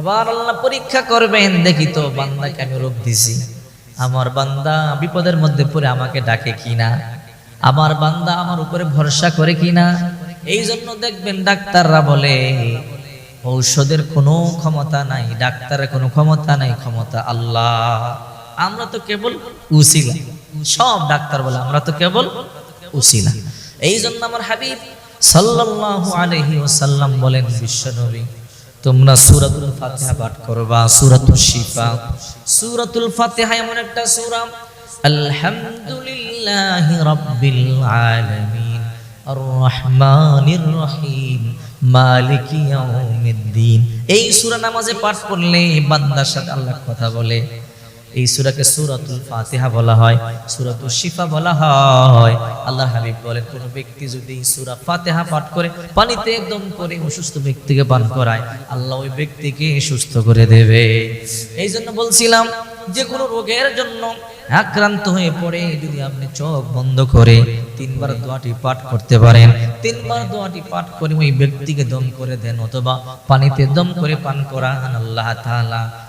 এবার আল্লাহ পরীক্ষা করবেন, দেখি তো বান্দাকে আমি রোগ দিছি। আমার বান্দা বিপদের মধ্যে পড়ে আমাকে ডাকে কিনা? আমার বান্দা আমার উপরে ভরসা করে কিনা? এই জন্য দেখবেন ডাক্তাররা বলে, ঔষধের কোনো ক্ষমতা নাই, ডাক্তারের কোনো ক্ষমতা নাই, ক্ষমতা আল্লাহ। আমরা তো কেবল উসিলা। সব ডাক্তার বলে, আমরা তো কেবল উসিলা। এই জন্য আমার হাবিব সাল্লাল্লাহু আলাইহি ওয়াসাল্লাম বলেন, বিশ্বনবী তোমরা সুরাতুল ফাতিহা পাঠ করবা, সুরাতুল শিফা। সুরাতুল ফাতিহা এমন একটা সূরা, আলহামদুলিল্লাহি রাব্বিল আলামিন আর রহমানির রহিম মালিক ইয়াউমিদ্দিন। এই সূরা নামাজে পাঠ করলে বান্দার সাথে আল্লাহ কথা বলে। এই সূরাকে সূরাতুল ফাতিহা বলা হয় সূরাতুল শিফা বলা হয়। আল্লাহ হাবিব বলেন, কোন ব্যক্তি যদি সূরা ফাতিহা পাঠ করে, পানিতে একদম করে অসুস্থ ব্যক্তিকে পান করায়, আল্লাহ ওই ব্যক্তিকে সুস্থ করে দেবে। এই জন্য বলছিলাম যে কোনো রোগের জন্য আক্রান্ত হয়ে পড়ে যদি আপনি চোখ বন্ধ করে তিনবার দোয়াটি পাঠ করতে পারেন, তিনবার দোয়াটি পাঠ করে ওই ব্যক্তিকে দম করে দেন, অথবা পানিতে দম করে পান করান আল্লাহ তাআলা।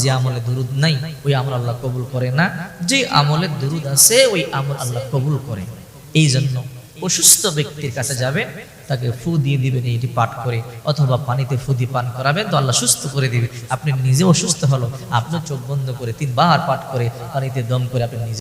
যে আমলে দুরুদ নাই, ওই আমল আল্লাহ কবুল করে না। যে আমলে দুরুদ আছে, ওই আমল আল্লাহ কবুল করে। এই জন্য অসুস্থ ব্যক্তির কাছে যাবেন তাকে ফু দিয়ে দিবেন, এটি পাঠ করে, অথবা পানিতে ফু দিয়ে পান করাবেন, তো আল্লাহ সুস্থ করে দিবে। আপনি নিজে অসুস্থ হলো, আপনার চোখ বন্ধ করে তিনবার পাঠ করে, পানিতে দম করে আপনি নিজে